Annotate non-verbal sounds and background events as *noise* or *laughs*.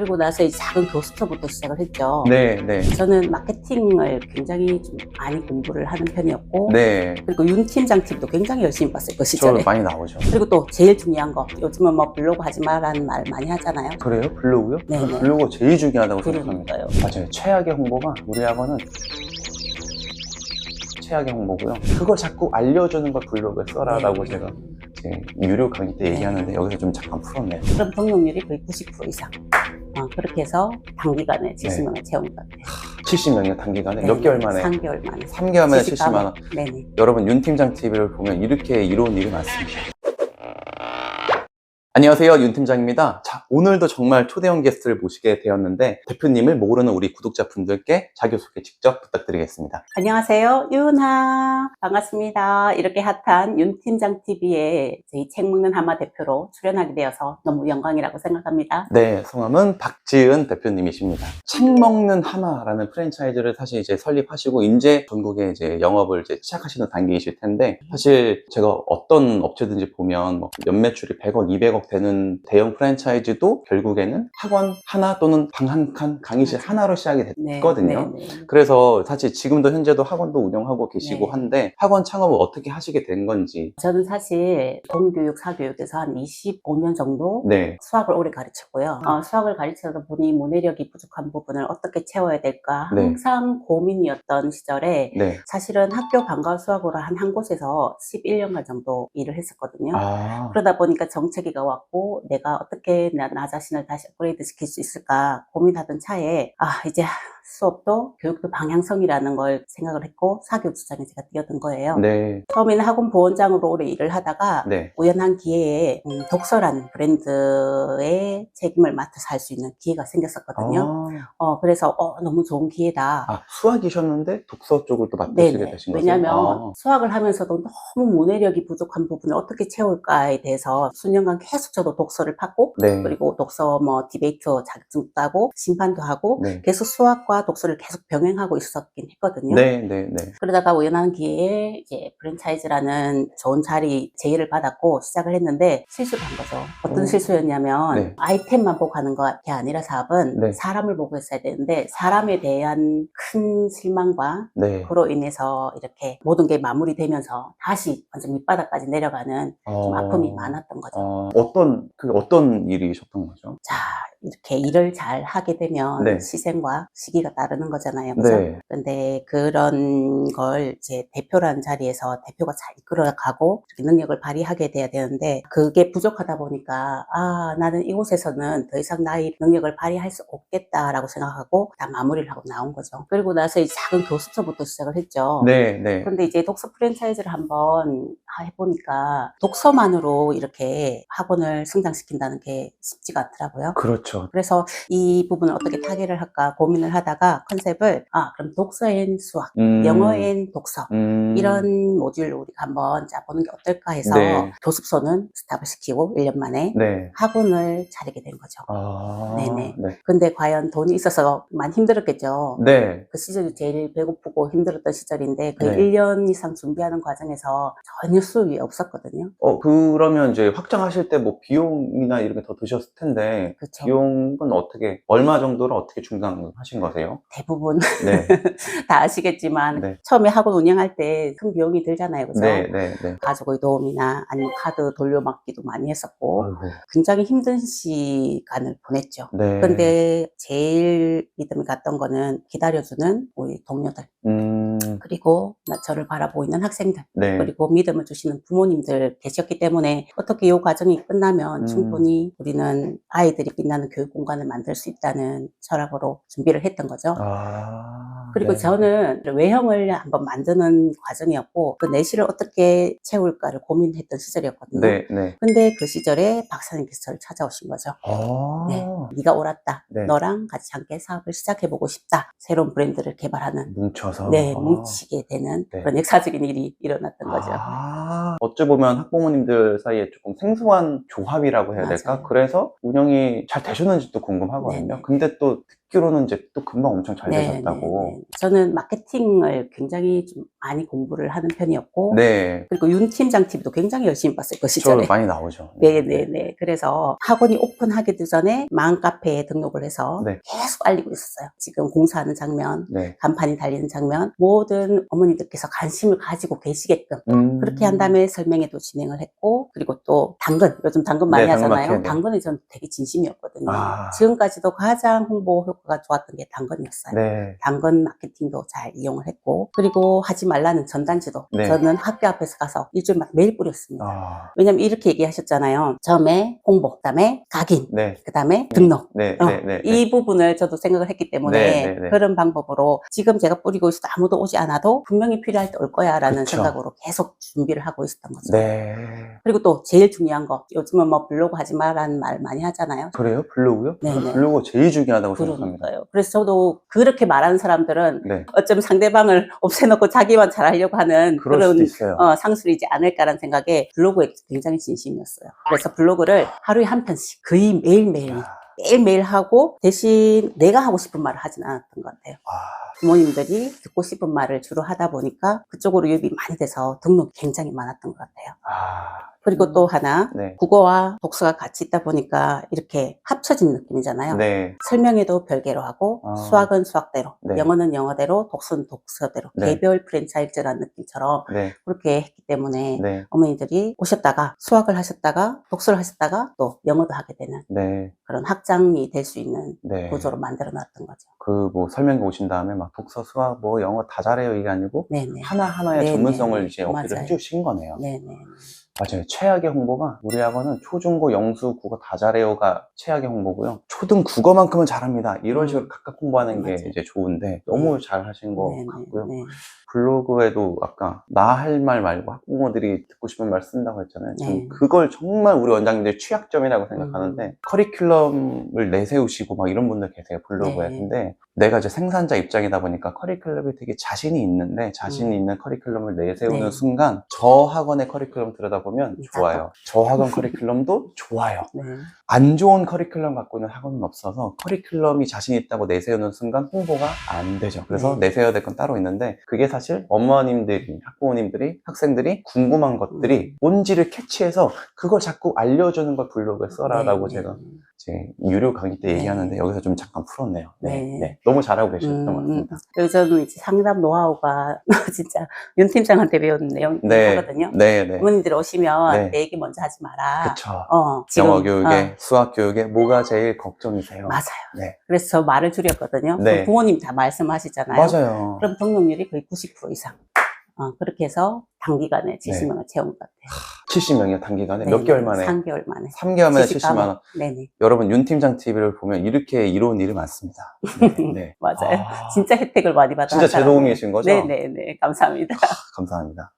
그리고 나서 이제 작은 교수처부터 시작을 했죠. 네, 네. 저는 마케팅을 굉장히 좀 많이 공부를 하는 편이었고 네. 그리고 윤 팀장 팁도 굉장히 열심히 봤어요 그저 시절에. 많이 나오죠. 그리고 또 제일 중요한 거 요즘은 뭐 블로그 하지 마라는 말 많이 하잖아요. 그래요? 블로그요? 네, 네. 블로그 제일 중요하다고 생각합니다. 그러니까요. 맞아요. 최악의 홍보가 우리 학원은 최악의 홍보고요. 그걸 자꾸 알려주는 걸 블로그에 써라라고 네. 제가 제 유료 강의 때 네. 얘기하는데 여기서 좀 잠깐 풀었네요. 그럼 등록률이 거의 90% 이상. 어, 그렇게 해서 단기간에 70명을 채운 것 같아요. 70명이요 단기간에 네, 몇 개월 만에? 3개월 만에. 3개월 만에 70만 원. 네네. 여러분 윤 팀장 TV를 보면 이렇게 이로운 일이 많습니다. 안녕하세요 윤 팀장입니다. 자 오늘도 정말 초대형 게스트를 모시게 되었는데 대표님을 모르는 우리 구독자분들께 자기소개 직접 부탁드리겠습니다. 안녕하세요. 윤하. 반갑습니다. 이렇게 핫한 윤 팀장 TV에 저희 책 먹는 하마 대표로 출연하게 되어서 너무 영광이라고 생각합니다. 네, 성함은 박지은 대표님이십니다. 책 먹는 하마라는 프랜차이즈를 사실 이제 설립하시고 이제 전국에 이제 영업을 이제 시작하시는 단계이실 텐데 사실 제가 어떤 업체든지 보면 뭐 연매출이 100억, 200억 되는 대형 프랜차이즈도 결국에는 학원 하나 또는 방 한 칸, 강의실 맞아요. 하나로 시작이 네, 됐거든요. 네, 네. 그래서 사실 지금도 현재도 학원도 운영하고 계시고 네. 한데 학원 창업을 어떻게 하시게 된 건지 저는 사실 공교육, 사교육에서 한 25년 정도 네, 수학을 오래 가르쳤고요. 어, 수학을 가르치다 보니 문해력이 부족한 부분을 어떻게 채워야 될까 네. 항상 고민이었던 시절에 네. 사실은 학교 방과 수학으로 한 한 곳에서 11년간 정도 일을 했었거든요. 아, 그러다 보니까 정체기가 왔고 내가 어떻게 나, 나 자신을 다시 업그레이드 시킬 수 있을까 고민하던 차에 아 이제 수업도 교육도 방향성이라는 걸 생각을 했고 사교육 주장에 제가 뛰어든 거예요. 네, 처음에는 학원 보원장으로 오래 일을 하다가 네. 우연한 기회에 음, 독서란 브랜드의 책임을 맡아서 할 수 있는 기회가 생겼었거든요. 아. 어, 그래서 어, 너무 좋은 기회다. 아, 수학이셨는데 독서 쪽을 또 맡으시게 네네. 되신 거죠? 왜냐하면 아. 수학을 하면서도 너무 문해력이 부족한 부분을 어떻게 채울까에 대해서 수년간 계속 저도 독서를 팠고 네. 그리고 독서 뭐 디베이트 자격증도 따고 심판도 하고 네. 계속 수학과 독서를 계속 병행하고 있었긴 했거든요. 네, 네, 네. 그러다가 우연한 기회에 이제 프랜차이즈라는 좋은 자리 제의를 받았고 시작을 했는데 실수를 한 거죠. 어떤 오. 실수였냐면 네. 아이템만 보고 하는 게 아니라 사업은 네. 사람을 보고 했어야 되는데 사람에 대한 큰 실망과 네. 그로 인해서 이렇게 모든 게 마무리되면서 다시 완전 밑바닥까지 내려가는 좀 어. 아픔이 많았던 거죠. 어, 어떤, 그 어떤 일이셨던 거죠? 자, 이렇게 일을 잘 하게 되면 네. 시생과 시기가 따르는 거잖아요. 그죠? 네. 근데 그런 걸 이제 대표라는 자리에서 대표가 잘 이끌어가고 능력을 발휘하게 돼야 되는데 그게 부족하다 보니까 아, 나는 이곳에서는 더 이상 나의 능력을 발휘할 수 없겠다라고 생각하고 다 마무리를 하고 나온 거죠. 그리고 나서 이제 작은 교수처부터 시작을 했죠. 네, 네. 그런데 이제 독서 프랜차이즈를 한번 해보니까 독서만으로 이렇게 학원을 성장시킨다는 게 쉽지가 않더라고요. 그렇죠. 그래서 이 부분을 어떻게 타개를 할까 고민을 하다가 컨셉을 아 그럼 독서엔 수학, 음. 영어엔 독서 음. 이런 모듈로 우리가 한번 짜보는 게 어떨까 해서 네. 교습소는 스탑을 시키고 1년 만에 네. 학원을 차리게 된 거죠. 아. 네네. 네. 근데 과연 돈이 있어서 많이 힘들었겠죠. 네. 그 시절이 제일 배고프고 힘들었던 시절인데 그 네. 1년 이상 준비하는 과정에서 전혀 수입이 없었거든요. 어, 그러면 이제 확장하실 때 뭐 비용이나 이런 게 더 드셨을 텐데, 그렇죠. 비용은 어떻게, 얼마 정도를 어떻게 중단하신 거세요? 대부분 네. *laughs* 다 아시겠지만 네. 처음에 학원 운영할 때 큰 비용이 들잖아요. 그죠? 네, 네, 네. 가족의 도움이나 아니면 카드 돌려막기도 많이 했었고 아이고. 굉장히 힘든 시간을 보냈죠. 네. 근데 제일 믿음이 갔던 거는 기다려주는 우리 동료들 음, 그리고 나 저를 바라보고 있는 학생들 네. 그리고 믿음을 주시는 부모님들 계셨기 때문에 어떻게 이 과정이 끝나면 음. 충분히 우리는 아이들이 빛나는 교육 공간을 만들 수 있다는 철학으로 준비를 했던 거죠. 아. 그리고 네. 저는 외형을 한번 만드는 과정이었고 그 내실을 어떻게 채울까를 고민했던 시절이었거든요. 네, 네. 근데 그 시절에 박사님께서 저를 찾아오신 거죠. 아. 네. 네가 옳았다. 네. 너랑 같이 함께 사업을 시작해보고 싶다. 새로운 브랜드를 개발하는 뭉쳐서. 네, 아. 뭉치게 되는 네. 그런 역사적인 일이 일어났던 거죠. 아, 어찌 보면 학부모님들 사이에 조금 생소한 조합이라고 해야 될까? 맞아요. 그래서 운영이 잘 되셨는지도 궁금하거든요. 네네. 근데 또 듣기로는 이제 또 금방 엄청 잘 네, 되셨다고. 네, 네. 저는 마케팅을 굉장히 좀 많이 공부를 하는 편이었고 네. 그리고 윤 팀장 TV도 굉장히 열심히 그저 시절에. 많이 나오죠. 네, 네, 네. 그래서 학원이 오픈하기도 전에 마음 카페에 등록을 해서 네. 계속 알리고 있었어요. 지금 공사하는 장면, 네. 간판이 달리는 장면, 모든 어머니들께서 관심을 가지고 계시게끔 음. 그렇게 한 다음에 설명회도 진행을 했고 그리고 또 당근 요즘 당근 많이 네, 하잖아요. 네. 당근이 전 되게 진심이었거든요. 아. 지금까지도 가장 홍보 효과 가 좋았던 게 당근이었어요. 네. 당근 마케팅도 잘 이용을 했고 그리고 하지 말라는 전단지도 네. 저는 학교 앞에서 가서 일주일만 매일 뿌렸습니다. 아. 왜냐면 이렇게 얘기하셨잖아요. 처음에 홍보, 그다음에 각인, 네. 그다음에 등록. 네. 어, 네. 네. 이 부분을 저도 생각을 했기 때문에 네, 네, 네. 그런 방법으로 지금 제가 뿌리고 있어도 아무도 오지 않아도 분명히 필요할 때 올 거야라는 그쵸. 생각으로 계속 준비를 하고 있었던 거죠. 네. 그리고 또 제일 중요한 거 요즘은 뭐 블로그 하지 마라는 말 많이 하잖아요. 그래요? 블로그요? 네, 네. 블로그 제일 중요하다고 생각합니다. 그러니까요. 그래서 저도 그렇게 말하는 사람들은 네. 어쩌면 상대방을 *laughs* 없애놓고 자기만 잘하려고 하는 그런. 어, 상술이지 않을까라는 생각에 블로그에 굉장히 진심이었어요. 그래서 블로그를 하루에 한 편씩 거의 매일매일 아. 매일매일 하고 대신 내가 하고 싶은 말을 하진 않았던 것 같아요. 아. 부모님들이 듣고 싶은 말을 주로 하다 보니까 그쪽으로 유입이 많이 돼서 등록이 굉장히 많았던 것 같아요. 아. 그리고 또 하나 네. 국어와 독서가 같이 있다 보니까 이렇게 합쳐진 느낌이잖아요. 네. 설명회도 별개로 하고 아. 수학은 수학대로 네. 영어는 영어대로 독서는 독서대로 네. 개별 프랜차이즈라는 느낌처럼 네. 그렇게 했기 때문에 네. 어머니들이 오셨다가 수학을 하셨다가 독서를 하셨다가 또 영어도 하게 되는 네. 그런 학장이 될 수 있는 네. 구조로 만들어 놨던 거죠. 그 뭐 설명회 오신 다음에 막 독서, 수학, 뭐 영어 다 잘해요 이게 아니고 네네. 하나 하나의 네, 전문성을 네. 이제 어필을. 해주신 거네요. 네네. 맞아요. 최악의 홍보가 우리 학원은 초중고 영수 국어 다 잘해요가 최악의 홍보고요. 초등 국어만큼은 잘합니다. 이런 음. 식으로 각각 홍보하는 게 맞아요. 이제 좋은데 너무 잘 하신 것 네네. 같고요. 네. 블로그에도 아까 나 할 말 말고 학부모들이 듣고 싶은 말 쓴다고 했잖아요. 네. 그걸 정말 우리 원장님들 취약점이라고 생각하는데 음. 커리큘럼을 내세우시고 막 이런 분들 계세요 블로그에. 네. 근데 내가 이제 생산자 입장이다 보니까 커리큘럼이 되게 자신이 있는데 자신이 있는 커리큘럼을 내세우는 음. 네. 순간 저 학원의 커리큘럼 들여다보면 음, 좋아요. 저 학원 커리큘럼도 좋아요. 네. 안 좋은 커리큘럼 갖고 있는 학원은 없어서 커리큘럼이 자신 있다고 내세우는 순간 홍보가 안 되죠. 그래서 네. 내세워야 될 건 따로 있는데 그게 사실 어머님들이, 학부모님들이, 학생들이 궁금한 것들이 음. 뭔지를 캐치해서 그걸 자꾸 알려주는 걸 블로그에 써라라고 네, 제가 네. 제 유료 강의 때 네. 얘기하는데 여기서 좀 잠깐 풀었네요. 네, 네. 네. 너무 잘하고 계셨던 것 음, 같습니다. 그리고 저는 이제 상담 노하우가 *laughs* 진짜 윤 팀장한테 배운 내용 네. 네, 네. 어머님들 오시면 네. 내 얘기 먼저 하지 마라. 그쵸. 어, 지금, 영어 교육에, 어, 수학 교육에 뭐가 제일 걱정이세요? 맞아요. 네. 그래서 저 말을 줄였거든요. 네. 부모님 다 말씀하시잖아요. 맞아요. 그럼 등록률이 거의 90% 이상. 어, 그렇게 해서 단기간에 네. 70명을 채운 것 같아요. 70명이요, 단기간에? 네, 몇 개월 만에? 3개월 만에. 3개월 만에 70 70만 원. 네네. 여러분 윤 팀장 TV를 보면 이렇게 이로운 일이 많습니다. 네, 네. *laughs* 맞아요. 아, 진짜 혜택을 많이 받아. 진짜 제 도움이신 거죠? 네네네. 감사합니다. 감사합니다.